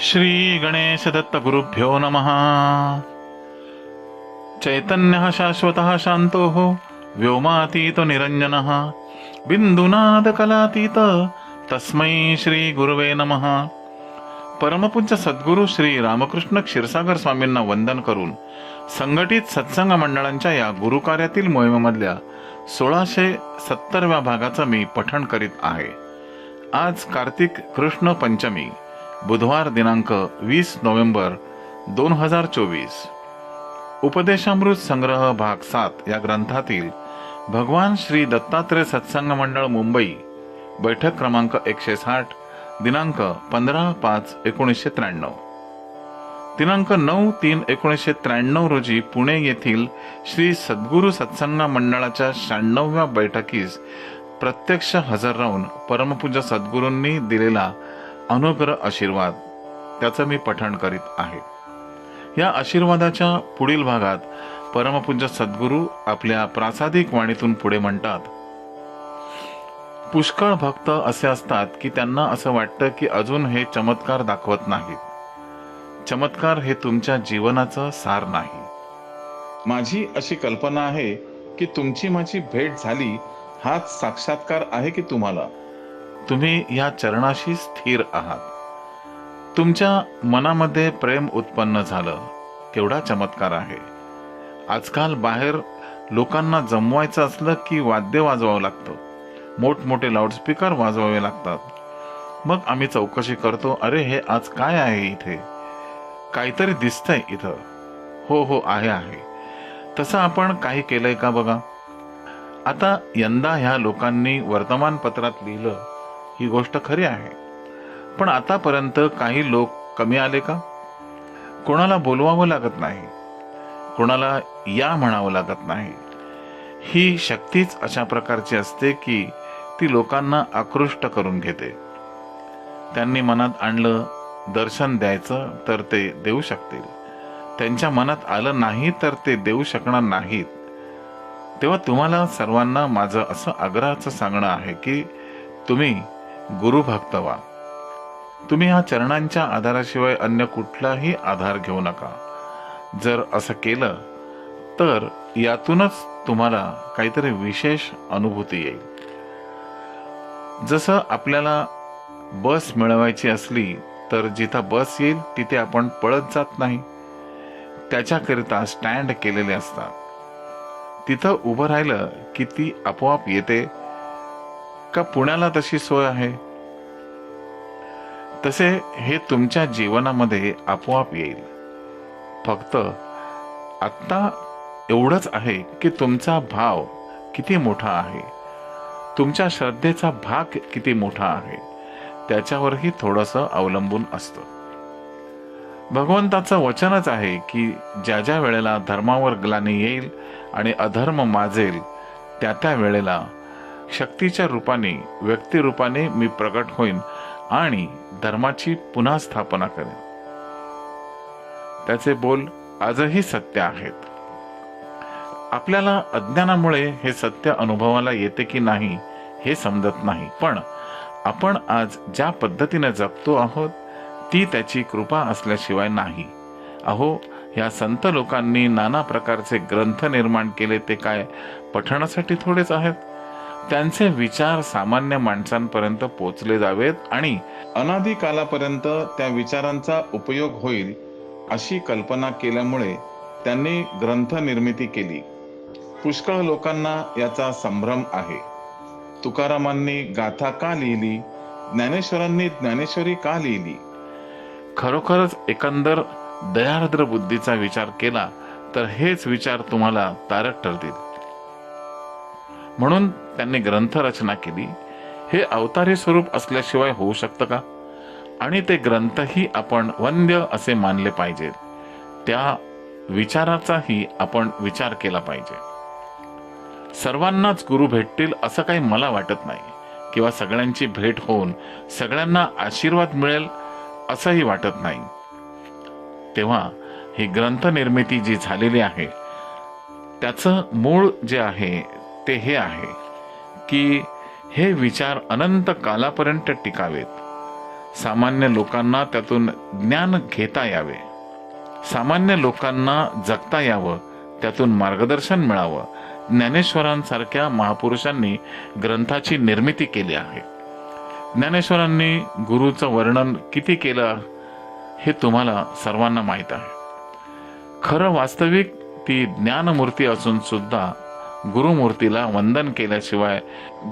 श्री गणेश दत्त गुरुभ्यो नमः। चैतन्य शाश्वत शांतो व्योमातीत निरंजन बिंदुनाद कलातीत तस्मै श्री गुरुवे नमः। परमपूज्य सद्गुरू श्री रामकृष्ण क्षीरसागर स्वामींना वंदन करून संघटित सत्संग मंडळांच्या या गुरुकार्यातील मोहिमेमधल्या सोळाशे सत्तरव्या भागाचं मी पठण करीत आहे. आज कार्तिक कृष्ण पंचमी. बुधवार दिनांक वीस नोव्हेंबर दोन हजार चोवीस. उपदेशामृत संग्रह भाग सात या ग्रंथातील भगवान श्री दत्तात्रय सत्संग मंडळ मुंबई बैठक क्रमांक एकशे साठ दिनांक पंधरा पाच एकोणीसशे त्र्याण्णव. दिनांक नऊ तीन एकोणीसशे त्र्याण्णव रोजी पुणे येथील श्री सद्गुरू सत्संग मंडळाच्या शहाण्णव्या बैठकीस प्रत्यक्ष हजर राहून परमपूज्य सद्गुरूंनी दिलेला अनुग्रह आशीर्वाद त्याचं मी पठण करीत आहे. या आशीर्वादाच्या पुढील भागात परमपूज्य सद्गुरू आपल्या प्रासादिक वाणीतून पुढे म्हणतात पुष्कळ भक्त असे असतात की त्यांना असं वाटतं की अजून हे चमत्कार दाखवत नाहीत. चमत्कार हे तुमच्या जीवनाचं सार नाही. माझी अशी कल्पना आहे की तुमची माझी भेट झाली हाच साक्षात्कार आहे की तुम्हाला. तुम्ही या चरणाशी स्थिर आहात. तुमच्या मनामध्ये प्रेम उत्पन्न झालं. केवढा चमत्कार आहे. आजकाल बाहेर लोकांना जमवायचं असलं की वाद्य वाजवावं लागतं. मोठमोठे लाऊडस्पीकर वाजवावे लागतात. मग आम्ही चौकशी करतो अरे हे आज काय आहे इथे? काहीतरी दिसतंय इथं. हो हो आहे आहे. तसं आपण काही केलंय का बघा? आता यंदा ह्या लोकांनी वर्तमानपत्रात लिहिलं ही गोष्ट खरी आहे. पण आतापर्यंत काही लोक कमी आले का? कोणाला बोलवावं लागत नाही. कोणाला या म्हणावं लागत नाही. ही शक्तीच अशा प्रकारची असते की ती लोकांना आकृष्ट करून घेते. त्यांनी मनात आणलं दर्शन द्यायचं तर ते देऊ शकतील. त्यांच्या मनात आलं नाही तर ते देऊ शकणार नाहीत. तेव्हा तुम्हाला सर्वांना माझं असं आग्रहाचं सांगणं आहे की तुम्ही गुरु भक्तवा तुम्ही ह्या चरणांच्या आधाराशिवाय अन्य कुठलाही आधार घेऊ नका. जर असं केलं तर यातूनच तुम्हाला काहीतरी विशेष अनुभूती येईल. जसं आपल्याला बस मिळवायची असली तर जिथं बस येईल तिथे आपण पळत जात नाही. त्याच्याकरिता स्टँड केलेले असतात. तिथं उभं राहिलं की ती आपोआप येते का पुण्याला तशी सोय आहे? तसे हे तुमच्या जीवनामध्ये आपोआप येईल. फक्त आत्ता एवढंच आहे की तुमचा भाव किती मोठा आहे. तुमच्या श्रद्धेचा भाग किती मोठा आहे. त्याच्यावरही थोडंसं अवलंबून असतं. भगवंताचं वचनच आहे की ज्या ज्या वेळेला धर्मावर ग्लानी येईल आणि अधर्म माजेल त्या त्या वेळेला शक्तीच्या रूपाने व्यक्तिरूपाने मी प्रकट होईन आणि धर्माची पुन्हा स्थापना करेन. त्याचे बोल आजही सत्य आहेत. आपल्याला अज्ञानामुळे हे सत्य अनुभवाला येते की नाही हे समजत नाही. पण आपण आज ज्या पद्धतीने जगतो आहोत ती त्याची कृपा असल्याशिवाय नाही. अहो या संत लोकांनी नाना प्रकारचे ग्रंथ निर्माण केले ते काय पठणासाठी थोडेच आहेत? त्यांचे विचार सामान्य माणसांपर्यंत पोचले जावेत आणि अनादी कालापर्यंत त्या विचारांचा उपयोग होईल अशी कल्पना केल्यामुळे त्यांनी ग्रंथ निर्मिती केली. पुष्कळ लोकांना याचा संभ्रम आहे. तुकारामांनी गाथा का लिहिली? ज्ञानेश्वरांनी ज्ञानेश्वरी का लिहिली? खरोखरच एकंदर दयार्द्र बुद्धीचा विचार केला तर हेच विचार तुम्हाला तारक ठरतील. म्हणून त्यांनी ग्रंथ रचना केली. हे अवतारी स्वरूप असल्याशिवाय होऊ शकतं का? आणि ते ग्रंथही आपण वंद्य असे मानले पाहिजेत त्या विचाराचाही आपण विचार केला पाहिजे. सर्वांनाच गुरु भेटतील असं काही मला वाटत नाही. किंवा सगळ्यांची भेट होऊन सगळ्यांना आशीर्वाद मिळेल असंही वाटत नाही. तेव्हा ही ग्रंथ निर्मिती जी झालेली आहे त्याचं मूळ जे आहे ते हे आहे की हे विचार अनंत कालापर्यंत टिकावेत. सामान्य लोकांना त्यातून ज्ञान घेता यावे. सामान्य लोकांना जगता यावं त्यातून मार्गदर्शन मिळावं ज्ञानेश्वरांसारख्या महापुरुषांनी ग्रंथाची निर्मिती केली आहे. ज्ञानेश्वरांनी गुरुचं वर्णन किती केलं हे तुम्हाला सर्वांना माहीत आहे. खरं वास्तविक ती ज्ञानमूर्ती असून सुद्धा गुरुमूर्तीला वंदन केल्याशिवाय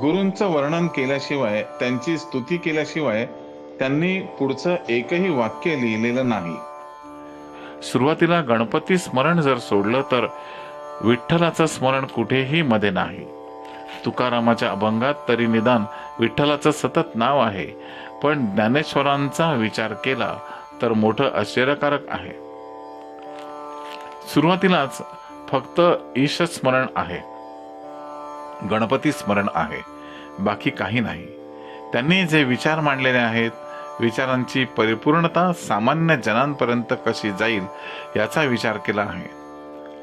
गुरूंचं वर्णन केल्याशिवाय त्यांची स्तुती केल्याशिवाय त्यांनी पुढचं एकही वाक्य लिहिलेलं नाही. सुरुवातीला गणपती स्मरण जर सोडलं तर विठ्ठलाचं स्मरण कुठेही मध्ये नाही. तुकारामाच्या अभंगात तरी निदान विठ्ठलाचं सतत नाव आहे पण ज्ञानेश्वरांचा विचार केला तर मोठं आश्चर्यकारक आहे. सुरुवातीलाच फक्त ईश स्मरण आहे. गणपती स्मरण आहे. बाकी काही नाही. त्यांनी जे विचार मांडलेले आहेत विचारांची परिपूर्णता सामान्य जनांपर्यंत कशी जाईल याचा विचार केला आहे.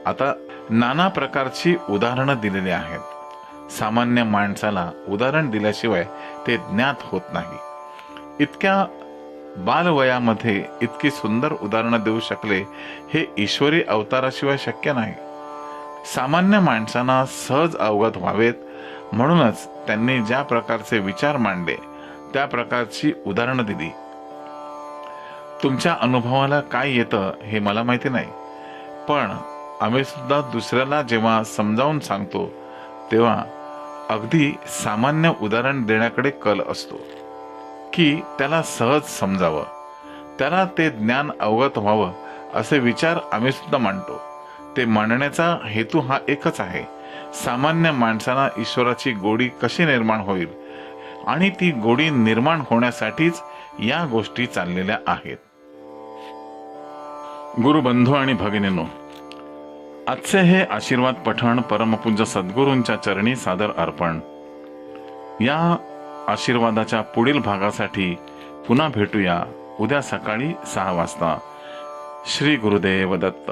आता नाना प्रकारची उदाहरणं दिलेली आहेत. सामान्य माणसाला उदाहरण दिल्याशिवाय ते ज्ञात होत नाही. इतक्या बालवयामध्ये इतकी सुंदर उदाहरणं देऊ शकले हे ईश्वरी अवताराशिवाय शक्य नाही. सामान्य माणसांना सहज अवगत व्हावेत. म्हणूनच त्यांनी ज्या प्रकारचे विचार मांडले त्या प्रकारची उदाहरणं दिली. तुमच्या अनुभवाला काय येतं हे मला माहिती नाही. पण आम्ही सुद्धा दुसऱ्याला जेव्हा समजावून सांगतो तेव्हा अगदी सामान्य उदाहरण देण्याकडे कल असतो. की त्याला सहज समजावं. त्याला ते ज्ञान अवगत व्हावं असे विचार आम्ही सुद्धा मांडतो. ते मांडण्याचा हेतू हा एकच आहे. सामान्य माणसाला ईश्वराची गोडी कशी निर्माण होईल? आणि ती गोडी निर्माण होण्यासाठीच या गोष्टी चाललेल्या आहेत. गुरुबंधू आणि भगिनीनो आजचे हे आशीर्वाद पठण परमपूज्य सद्गुरूंच्या चरणी सादर अर्पण. या आशीर्वादाच्या पुढील भागासाठी पुन्हा भेटूया उद्या सकाळी सहा वाजता. श्री गुरुदेव दत्त.